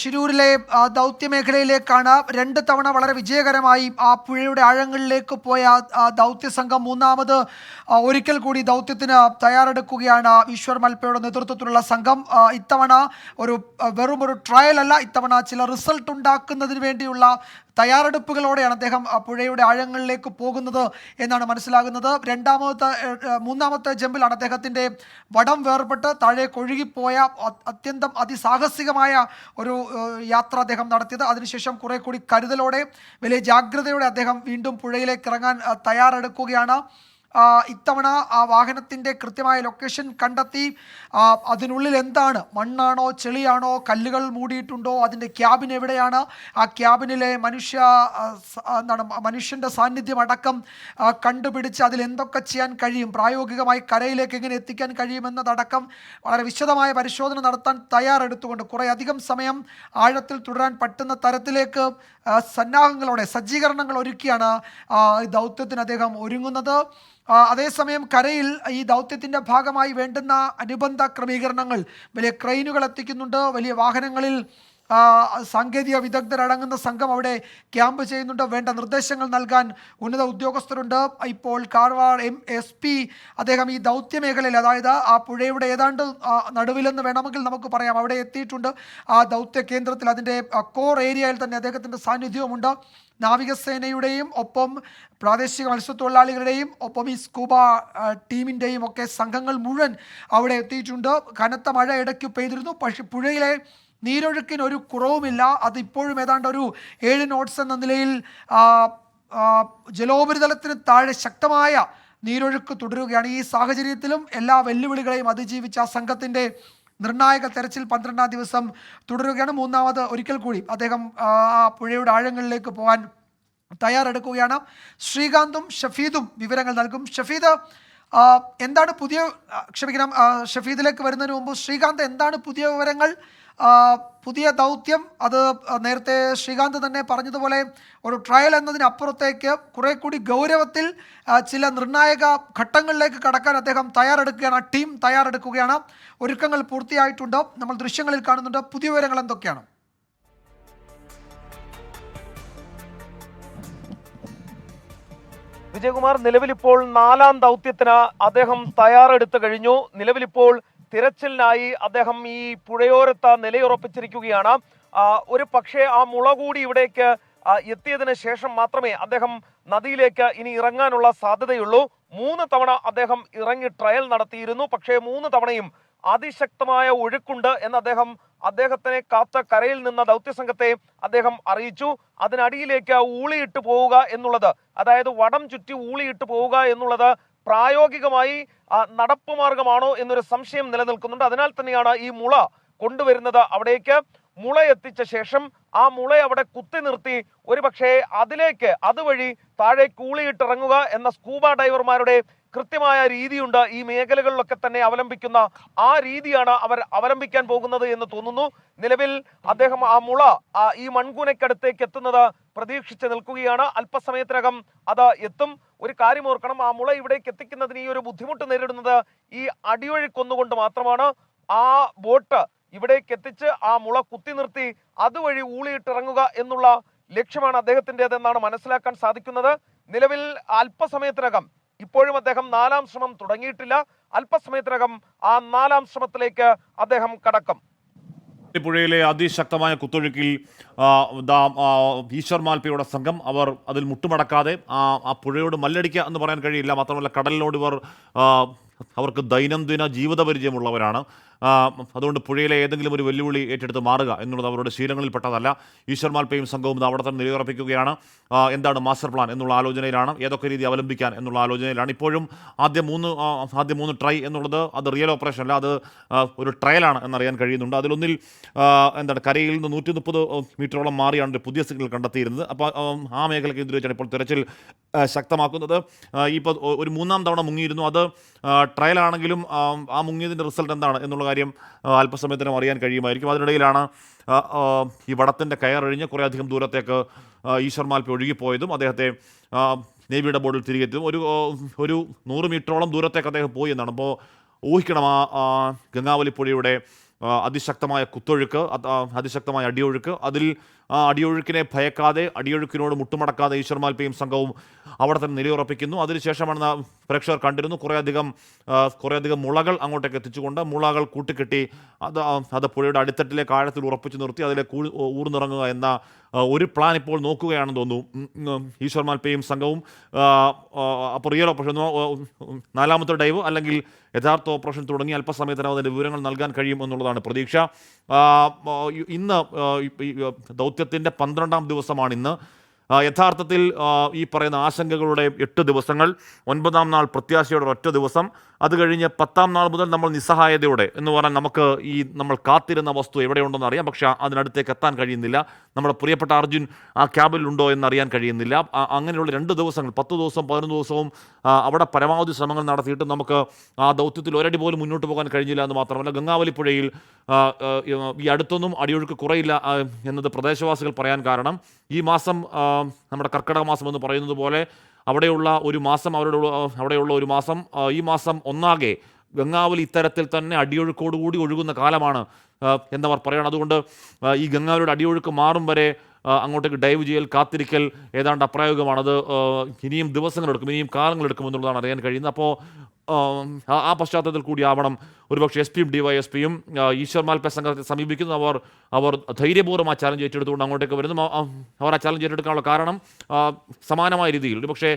ഷിരൂരിലെ ദൗത്യ ദൗത്യമേഖലയിലേക്കാണ് രണ്ട് തവണ വളരെ വിജയകരമായി ആ പുഴയുടെ ആഴങ്ങളിലേക്ക് പോയ ദൗത്യ സംഘം മൂന്നാമത് ഒരിക്കൽ കൂടി ദൗത്യത്തിന് തയ്യാറെടുക്കുകയാണ് ഈശ്വർ മൽപ്പയുടെ നേതൃത്വത്തിലുള്ള സംഘം. ഇത്തവണ ഒരു വെറും ഒരു ട്രയൽ അല്ല ഇത്തവണ ചില റിസൾട്ട് ഉണ്ടാക്കുന്നതിന് വേണ്ടിയുള്ള തയ്യാറെടുപ്പുകളോടെയാണ് അദ്ദേഹം പുഴയുടെ ആഴങ്ങളിലേക്ക് പോകുന്നത് എന്നാണ് മനസ്സിലാകുന്നത്. രണ്ടാമത്തെ മൂന്നാമത്തെ ജമ്പിലാണ് അദ്ദേഹത്തിന്റെ വടം വേർപെട്ട് താഴെ കൊഴുകിപ്പോയ അത്യന്തം അതിസാഹസികമായ ഒരു യാത്ര അദ്ദേഹം നടത്തിയത്. അതിനുശേഷം കുറെ കൂടി കരുതലോടെ വലിയ ജാഗ്രതയോടെ അദ്ദേഹം വീണ്ടും പുഴയിലേക്ക് ഇറങ്ങാൻ തയ്യാറെടുക്കുകയാണ്. ഇത്തവണ ആ വാഹനത്തിന്റെ കൃത്യമായ ലൊക്കേഷൻ കണ്ടെത്തി അതിനുള്ളിൽ എന്താണ്? മണ്ണാണോ ചെളിയാണോ കല്ലുകൾ മൂടിയിട്ടുണ്ടോ അതിന്റെ ക്യാബിൻ എവിടെയാണ്? ആ ക്യാബിനിലെ മനുഷ്യ എന്താണ് മനുഷ്യന്റെ സാന്നിധ്യം അടക്കം കണ്ടുപിടിച്ച് അതിൽ എന്തൊക്കെ ചെയ്യാൻ കഴിയും? പ്രായോഗികമായി കരയിലേക്ക് എങ്ങനെ എത്തിക്കാൻ കഴിയുമെന്നതടക്കം വളരെ വിശദമായ പരിശോധന നടത്താൻ തയ്യാറെടുത്തുകൊണ്ട് കുറേ അധികം സമയം ആഴത്തിൽ തുടരാൻ പറ്റുന്ന തരത്തിലേക്ക് സന്നാഹങ്ങളോടെ സജ്ജീകരണങ്ങൾ ഒരുക്കിയാണ് ദൗത്യത്തിന് അദ്ദേഹം ഒരുങ്ങുന്നത്. അതേസമയം കരയിൽ ഈ ദൗത്യത്തിന്റെ ഭാഗമായി വേണ്ടുന്ന അനുബന്ധ ക്രമീകരണങ്ങൾ വലിയ ക്രെയിനുകൾ എത്തിക്കുന്നുണ്ട് വലിയ വാഹനങ്ങളിൽ സാങ്കേതിക വിദഗ്ധരടങ്ങുന്ന സംഘം അവിടെ ക്യാമ്പ് ചെയ്യുന്നുണ്ട്. വേണ്ട നിർദ്ദേശങ്ങൾ നൽകാൻ ഉന്നത ഉദ്യോഗസ്ഥരുണ്ട്. ഇപ്പോൾ കാർവാർ എം എസ് പി അദ്ദേഹം ഈ ദൗത്യ മേഖലയിൽ അതായത് ആ പുഴയുടെ ഏതാണ്ട് നടുവിലെന്ന് വേണമെങ്കിൽ നമുക്ക് പറയാം അവിടെ എത്തിയിട്ടുണ്ട്. ആ ദൗത്യ കേന്ദ്രത്തിൽ അതിന്റെ കോർ ഏരിയയിൽ തന്നെ അദ്ദേഹത്തിന്റെ സാന്നിധ്യവുമുണ്ട്. നാവികസേനയുടെയും ഒപ്പം പ്രാദേശിക മത്സ്യത്തൊഴിലാളികളുടെയും ഒപ്പം ഈ സ്കൂബ ടീമിന്റെയും ഒക്കെ സംഘങ്ങൾ മുഴുവൻ അവിടെ എത്തിയിട്ടുണ്ട്. കനത്ത മഴ ഇടയ്ക്ക് പെയ്തിരുന്നു. പക്ഷേ പുഴയിലെ നീരൊഴുക്കിന് ഒരു കുറവുമില്ല. അത് ഇപ്പോഴും ഏതാണ്ട് ഒരു ഏഴ് നോട്ട്സ് എന്ന നിലയിൽ ജലോപരിതലത്തിന് താഴെ ശക്തമായ നീരൊഴുക്ക് തുടരുകയാണ്. ഈ സാഹചര്യത്തിലും എല്ലാ വെല്ലുവിളികളെയും അതിജീവിച്ച സംഘത്തിന്റെ നിർണായക തെരച്ചിൽ പന്ത്രണ്ടാം ദിവസം തുടരുകയാണ്. മൂന്നാമത് ഒരിക്കൽ കൂടി അദ്ദേഹം ആ പുഴയുടെ ആഴങ്ങളിലേക്ക് പോകാൻ തയ്യാറെടുക്കുകയാണ്. ശ്രീകാന്തും ഷഫീദും വിവരങ്ങൾ നൽകും. ഷഫീദ് എന്താണ് പുതിയ ക്ഷമിക്കണം ഷഫീദിലേക്ക് വരുന്നതിന് മുമ്പ് ശ്രീകാന്ത് എന്താണ് പുതിയ വിവരങ്ങൾ? പുതിയ ദൗത്യം അത് നേരത്തെ ശ്രീകാന്ത് തന്നെ പറഞ്ഞതുപോലെ ഒരു ട്രയൽ എന്നതിനപ്പുറത്തേക്ക് കുറെ കൂടി ഗൗരവത്തിൽ ചില നിർണായക ഘട്ടങ്ങളിലേക്ക് കടക്കാൻ അദ്ദേഹം തയ്യാറെടുക്കുകയാണ് ടീം തയ്യാറെടുക്കുകയാണ്. ഒരുക്കങ്ങൾ പൂർത്തിയായിട്ടുണ്ട്. നമ്മൾ ദൃശ്യങ്ങളിൽ കാണുന്നുണ്ട്. പുതിയ വിവരങ്ങൾ എന്തൊക്കെയാണ്? വിജയകുമാർ നിലവിലിപ്പോൾ നാലാം ദൗത്യത്തിന് അദ്ദേഹം തയ്യാറെടുത്തു കഴിഞ്ഞു. നിലവിലിപ്പോൾ തിരച്ചിലിനായി അദ്ദേഹം ഈ പുഴയോരത്ത് നിലയുറപ്പിച്ചിരിക്കുകയാണ്. ഒരു പക്ഷേ ആ മുള കൂടി ഇവിടേക്ക് എത്തിയതിന് ശേഷം മാത്രമേ അദ്ദേഹം നദിയിലേക്ക് ഇനി ഇറങ്ങാനുള്ള സാധ്യതയുള്ളൂ. മൂന്ന് തവണ അദ്ദേഹം ഇറങ്ങി ട്രയൽ നടത്തിയിരുന്നു. പക്ഷേ മൂന്ന് തവണയും അതിശക്തമായ ഒഴുക്കുണ്ട് എന്ന് അദ്ദേഹം അദ്ദേഹത്തിനെ കാത്ത കരയിൽ നിന്ന ദൗത്യ സംഘത്തെ അദ്ദേഹം അറിയിച്ചു. അതിനടിയിലേക്ക് ഊളിയിട്ട് പോവുക എന്നുള്ളത് അതായത് വടം ചുറ്റി ഊളിയിട്ട് പോവുക എന്നുള്ളത് പ്രായോഗികമായി നടപ്പ് മാർഗമാണോ എന്നൊരു സംശയം നിലനിൽക്കുന്നുണ്ട്. അതിനാൽ തന്നെയാണ് ഈ മുള കൊണ്ടുവരുന്നത് അവിടേക്ക്. മുള എത്തിച്ച ശേഷം ആ മുള അവിടെ കുത്തി നിർത്തി ഒരുപക്ഷെ അതിലേക്ക് അതുവഴി താഴെ കൂളിയിട്ടിറങ്ങുക എന്ന സ്കൂബ ഡൈവർമാരുടെ കൃത്യമായ രീതിയുണ്ട്. ഈ മേഖലകളിലൊക്കെ തന്നെ അവലംബിക്കുന്ന ആ രീതിയാണ് അവർ അവലംബിക്കാൻ പോകുന്നത് എന്ന് തോന്നുന്നു. നിലവിൽ അദ്ദേഹം ആ മുള ഈ മൺകൂനയ്ക്കടുത്തേക്ക് എത്തുന്നത് പ്രതീക്ഷിച്ച് നിൽക്കുകയാണ്. അല്പസമയത്തിനകം അത് എത്തും. ഒരു കാര്യം ഓർക്കണം ആ മുള ഇവിടേക്ക് എത്തിക്കുന്നതിന് ഈ ഒരു ബുദ്ധിമുട്ട് നേരിടുന്നത് ഈ അടിയൊഴുക്കൊന്നുകൊണ്ട് മാത്രമാണ്. ആ ബോട്ട് ഇവിടേക്ക് എത്തിച്ച് ആ മുള കുത്തി നിർത്തി അതുവഴി ഊളിയിട്ടിറങ്ങുക എന്നുള്ള ലക്ഷ്യമാണ് അദ്ദേഹത്തിന്റെതെന്നാണ് മനസ്സിലാക്കാൻ സാധിക്കുന്നത്. നിലവിൽ അല്പസമയത്തിനകം ഇപ്പോഴും അദ്ദേഹം നാലാം ശ്രമം തുടങ്ങിയിട്ടില്ല. അല്പസമയത്തിനകം ആ നാലാം ശ്രമത്തിലേക്ക് അദ്ദേഹം കടക്കും. പുഴയിലെ അതിശക്തമായ കുത്തൊഴുക്കിൽ ഈശ്വർ മാൽപ്പയുടെ സംഘം അവർ അതിൽ മുട്ടുമടക്കാതെ ആ പുഴയോട് മല്ലടിക്കുക എന്ന് പറയാൻ കഴിയില്ല. മാത്രമല്ല കടലിനോട് ഇവർ അവർക്ക് ദൈനംദിന ജീവിത പരിചയമുള്ളവരാണ് അതുകൊണ്ട് പുഴയിലെ ഏതെങ്കിലും ഒരു വെല്ലുവിളി ഏറ്റെടുത്ത് മാറുക എന്നുള്ളത് അവരുടെ ശീലങ്ങളിൽപ്പെട്ടതല്ല. ഈശ്വർമാൽപ്പയും സംഘവും അവിടെ തന്നെ നിലയുറപ്പിക്കുകയാണ്. എന്താണ് മാസ്റ്റർ പ്ലാൻ എന്നുള്ള ആലോചനയിലാണ്. ഏതൊക്കെ രീതി അവലംബിക്കാൻ എന്നുള്ള ആലോചനയിലാണ്. ഇപ്പോഴും ആദ്യ മൂന്ന് ആദ്യ മൂന്ന് ട്രൈ എന്നുള്ളത് അത് റിയൽ ഓപ്പറേഷൻ അല്ല അത് ഒരു ട്രയലാണ് എന്നറിയാൻ കഴിയുന്നുണ്ട്. അതിലൊന്നിൽ എന്താണ് കരയിൽ നിന്ന് നൂറ്റി മുപ്പത് മീറ്ററോളം മാറിയാണ് പുതിയ സിഗ്നൽ കണ്ടെത്തിയിരുന്നത്. അപ്പോൾ ആ മേഖല കേന്ദ്രീകരിച്ചാണ് ഇപ്പോൾ തെരച്ചിൽ ശക്തമാക്കുന്നത്. ഇപ്പോൾ ഒരു മൂന്നാം തവണ മുങ്ങിയിരുന്നു. അത് ട്രയൽ ആണെങ്കിലും ആ മുങ്ങിയതിന്റെ റിസൾട്ട് എന്താണ് എന്നുള്ള കാര്യം അല്പസമയത്തിനും അറിയാൻ കഴിയുമായിരിക്കും. അതിനിടയിലാണ് ഈ വടത്തിന്റെ കയറഴിഞ്ഞ് കുറേയധികം ദൂരത്തേക്ക് ഈശ്വർ മാൽപ്പി ഒഴുകിപ്പോയതും അദ്ദേഹത്തെ നേവിയുടെ ബോർഡിൽ തിരികെ എത്തും ഒരു ഒരു നൂറ് മീറ്ററോളം ദൂരത്തേക്ക് അദ്ദേഹം പോയി എന്നാണ്. അപ്പോൾ ഊഹിക്കണം ആ ഗംഗാവലിപ്പുഴയുടെ അതിശക്തമായ കുത്തൊഴുക്ക് അതിശക്തമായ അടിയൊഴുക്ക്. അതിൽ ആ അടിയൊഴുക്കിനെ ഭയക്കാതെ അടിയൊഴുക്കിനോട് മുട്ടുമടക്കാതെ ഈശ്വർമാൽപ്പയും സംഘവും അവിടെ തന്നെ നിലയുറപ്പിക്കുന്നു. അതിനുശേഷമാണ് പ്രേക്ഷകർ കണ്ടിരുന്നു കുറേയധികം കുറേയധികം മുളകൾ അങ്ങോട്ടേക്ക് എത്തിച്ചുകൊണ്ട് മുളകൾ കൂട്ടിക്കെട്ടി അത് അത് പുഴയുടെ അടിത്തട്ടിലെ ആഴത്തിൽ ഉറപ്പിച്ചു നിർത്തി അതിലെ ഊർന്നിറങ്ങുക എന്ന ഒരു പ്ലാൻ ഇപ്പോൾ നോക്കുകയാണെന്ന് തോന്നുന്നു. ഈശ്വർ മാൽപ്പയും സംഘവും അപ്പോൾ റിയൽ ഓപ്പറേഷൻ നാലാമത്തെ ഡൈവ് അല്ലെങ്കിൽ യഥാർത്ഥ ഓപ്പറേഷൻ തുടങ്ങി അല്പസമയത്തിനകം അതിന്റെ വിവരങ്ങൾ നൽകാൻ കഴിയും എന്നുള്ളതാണ് പ്രതീക്ഷ. ഇന്ന് ദൗത്യത്തിന്റെ പന്ത്രണ്ടാം ദിവസമാണ് ഇന്ന്. യഥാർത്ഥത്തിൽ ഈ പറയുന്ന ആശങ്കകളുടെ എട്ട് ദിവസങ്ങൾ ഒൻപതാം നാൾ പ്രത്യാശയുടെ ഒറ്റ ദിവസം അത് കഴിഞ്ഞ് പത്താം നാൾ മുതൽ നമ്മൾ നിസ്സഹായതയോടെ എന്ന് പറഞ്ഞാൽ നമുക്ക് ഈ നമ്മൾ കാത്തിരുന്ന വസ്തു എവിടെയുണ്ടെന്ന് അറിയാം. പക്ഷേ അതിനടുത്തേക്ക് എത്താൻ കഴിയുന്നില്ല. നമ്മുടെ പ്രിയപ്പെട്ട അർജുൻ ആ ക്യാബിലുണ്ടോ എന്ന് അറിയാൻ കഴിയുന്നില്ല. അങ്ങനെയുള്ള രണ്ട് ദിവസങ്ങൾ പത്ത് ദിവസം പതിനൊന്ന് ദിവസവും അവിടെ പരമാവധി ശ്രമങ്ങൾ നടത്തിയിട്ട് നമുക്ക് ആ ദൗത്യത്തിൽ ഒരടി പോലും മുന്നോട്ട് പോകാൻ കഴിഞ്ഞില്ല എന്ന് മാത്രമല്ല ഗംഗാവലി പുഴയിൽ ഈ അടുത്തൊന്നും അടിയൊഴുക്ക് കുറയില്ല എന്നത് പ്രദേശവാസികൾ പറയാൻ കാരണം. ഈ മാസം നമ്മുടെ കർക്കിടക മാസം എന്ന് പറയുന്നത് പോലെ അവിടെയുള്ള ഒരു മാസം അവരുടെ അവിടെയുള്ള ഒരു മാസം ഈ മാസം ഒന്നാകെ ഗംഗാവലി ഇത്തരത്തിൽ തന്നെ അടിയൊഴുക്കോടുകൂടി ഒഴുകുന്ന കാലമാണ് എന്നവർ പറയണം. അതുകൊണ്ട് ഈ ഗംഗാവലിയുടെ അടിയൊഴുക്ക് മാറും വരെ അങ്ങോട്ടേക്ക് ഡൈവ് ചെയ്യൽ കാത്തിരിക്കൽ ഏതാണ്ട് അപ്രായോഗികമാണ് അത് ആ, ഇനിയും ദിവസങ്ങളെടുക്കും ഇനിയും കാലങ്ങളെടുക്കും എന്നുള്ളതാണ് അറിയാൻ കഴിയുന്നത്. അപ്പോൾ ആ പശ്ചാത്തലത്തിൽ കൂടിയാവണം ഒരുപക്ഷെ എസ് പിയും ഡിവൈഎസ് പിയും ഈശ്വർ മാൽപ്പ സംഘത്തെ സമീപിക്കുന്നു. അവർ അവർ ധൈര്യപൂർവം ആ ചാലഞ്ച് ഏറ്റെടുത്തുകൊണ്ട് അങ്ങോട്ടേക്ക് വരുന്നു. അവർ ആ ചാലഞ്ച് ഏറ്റെടുക്കാനുള്ള കാരണം സമാനമായ രീതിയിൽ. ഒരുപക്ഷെ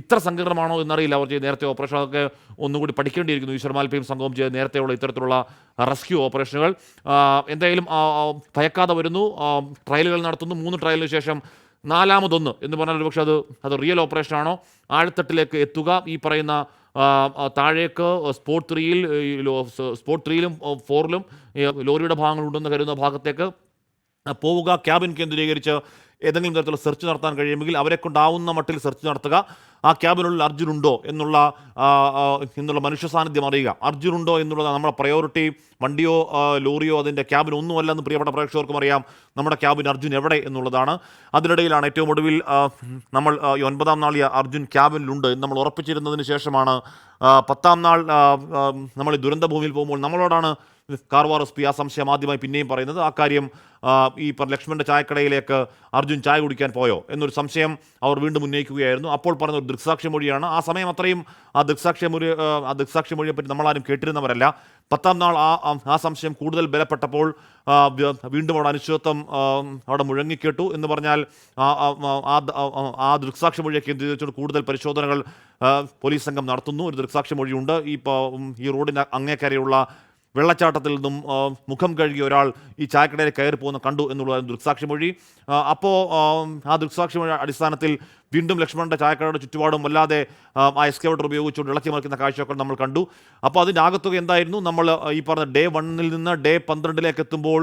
ഇത്ര സങ്കീർണമാണോ എന്നറിയില്ല അവർ ചെയ്ത് നേരത്തെ ഓപ്പറേഷൻ അതൊക്കെ ഒന്നുകൂടി പഠിക്കേണ്ടിയിരിക്കുന്നു. ഈശ്വർ മാൽപ്പയും സംഘവും ചെയ്ത് നേരത്തെയുള്ള ഇത്തരത്തിലുള്ള റെസ്ക്യൂ ഓപ്പറേഷനുകൾ എന്തായാലും ഭയക്കാതെ വരുന്നു. ട്രയലുകൾ നടത്തുന്നു. മൂന്ന് ട്രയലിന് ശേഷം നാലാമതൊന്ന് എന്ന് പറഞ്ഞാൽ ഒരുപക്ഷെ അത് അത് റിയൽ ഓപ്പറേഷനാണോ ആഴത്തട്ടിലേക്ക് എത്തുക. ഈ പറയുന്ന താഴേക്ക് സ്പോർട്ട് ത്രീയിൽ സ്പോർട്ട് ത്രീയിലും ഫോറിലും ലോറിയുടെ ഭാഗങ്ങളുണ്ടെന്ന് കരുതുന്ന ഭാഗത്തേക്ക് പോവുക. ക്യാബിൻ കേന്ദ്രീകരിച്ച് ഏതെങ്കിലും തരത്തിലുള്ള സെർച്ച് നടത്താൻ കഴിയുമെങ്കിൽ അവരെ കൊണ്ടാവുന്ന മട്ടിൽ സെർച്ച് നടത്തുക. ആ ക്യാബിനുള്ളിൽ അർജുൻ ഉണ്ടോ എന്നുള്ള എന്നുള്ള മനുഷ്യ സാന്നിധ്യം അറിയുക. അർജുൻ ഉണ്ടോ എന്നുള്ളത് നമ്മുടെ പ്രയോറിറ്റി വണ്ടിയോ ലോറിയോ അതിന്റെ ക്യാബിൻ ഒന്നുമല്ല എന്ന് പ്രിയപ്പെട്ട പ്രേക്ഷകർക്കും അറിയാം. നമ്മുടെ ക്യാബിൻ അർജുൻ എവിടെ എന്നുള്ളതാണ്. അതിനിടയിലാണ് ഏറ്റവും ഒടുവിൽ നമ്മൾ ഒൻപതാം നാളിയ അർജുൻ ക്യാബിനിലുണ്ട് എന്ന് നമ്മൾ ഉറപ്പിച്ചിരുന്നതിന് ശേഷമാണ് പത്താം നാൾ നമ്മൾ ദുരന്ത ഭൂമിയിൽ പോകുമ്പോൾ നമ്മളോടാണ് കാർവാർ എസ് പി ആ സംശയം ആദ്യമായി പിന്നെയും പറയുന്നത് ആ കാര്യം ഈ ലക്ഷ്മണന്റെ ചായക്കടയിലേക്ക് അർജുൻ ചായ കുടിക്കാൻ പോയോ എന്നൊരു സംശയം അവർ വീണ്ടും ഉന്നയിക്കുകയായിരുന്നു. അപ്പോൾ പറഞ്ഞ ഒരു ദൃക്സാക്ഷി മൊഴിയാണ്. ആ സമയം അത്രയും ആ ദൃക്സാക്ഷി മൊഴി ആ, ആ ദൃക്സാക്ഷി മൊഴിയെ പറ്റി നമ്മളാരും കേട്ടിരുന്നവരല്ല. പത്താം നാൾ ആ ആ- സംശയം കൂടുതൽ ബലപ്പെട്ടപ്പോൾ വീണ്ടും അവിടെ അനിശ്ചിതത്വം അവിടെ മുഴങ്ങിക്കേട്ടു എന്ന് പറഞ്ഞാൽ ആ ദൃക്സാക്ഷി മൊഴിയെ കേന്ദ്രീകരിച്ചുകൊണ്ട് കൂടുതൽ പരിശോധനകൾ പോലീസ് സംഘം നടത്തുന്നു. ഒരു ദൃക്സാക്ഷി മൊഴിയുണ്ട്. ഈ ഈ റോഡിന് അങ്ങേക്കരയുള്ള വെള്ളച്ചാട്ടത്തിൽ നിന്നും മുഖം കഴുകിയ ഒരാൾ ഈ ചായക്കടയിൽ കയറി പോകുന്ന കണ്ടു എന്നുള്ള ദൃക്സാക്ഷി മൊഴി അപ്പോൾ ആ ദൃക്സാക്ഷി മൊഴി അടിസ്ഥാനത്തിൽ വീണ്ടും ലക്ഷ്മണന്റെ ചായക്കടയുടെ ചുറ്റുപാടും വല്ലാതെ ആ, എക്സ്കേവേറ്റർ ഉപയോഗിച്ചുകൊണ്ട് ഇളക്കി മറിക്കുന്ന കാഴ്ചയൊക്കെ നമ്മൾ കണ്ടു. അപ്പോൾ അതിന്റെ ആകത്തുക എന്തായിരുന്നു? നമ്മൾ ഈ പറഞ്ഞ ഡേ വണ്ണിൽ നിന്ന് ഡേ പന്ത്രണ്ടിലേക്ക് എത്തുമ്പോൾ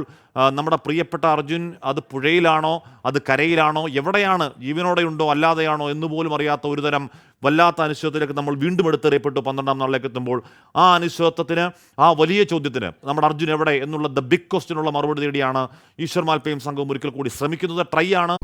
നമ്മുടെ പ്രിയപ്പെട്ട അർജുൻ അത് പുഴയിലാണോ? അത് കരയിലാണോ? എവിടെയാണ്? ജീവനോടെ ഉണ്ടോ അല്ലാതെയാണോ? എന്ന് പോലും അറിയാത്ത ഒരു തരം വല്ലാത്ത അനിശ്ചിതത്തിലേക്ക് നമ്മൾ വീണ്ടും എടുത്തെറിയപ്പെട്ടു പന്ത്രണ്ടാം നാളിലേക്ക് എത്തുമ്പോൾ. ആ അനിശ്ചിതത്വത്തിന് ആ വലിയ ചോദ്യത്തിന് നമ്മുടെ അർജുൻ എവിടെ എന്നുള്ള ദ ബിഗ് ക്വസ്റ്റിനുള്ള മറുപടി തേടിയാണ് ഈശ്വർ മാൽപ്പയും സംഘവും ഒരിക്കൽ കൂടി ശ്രമിക്കുന്നത്. ട്രൈ ആണ്.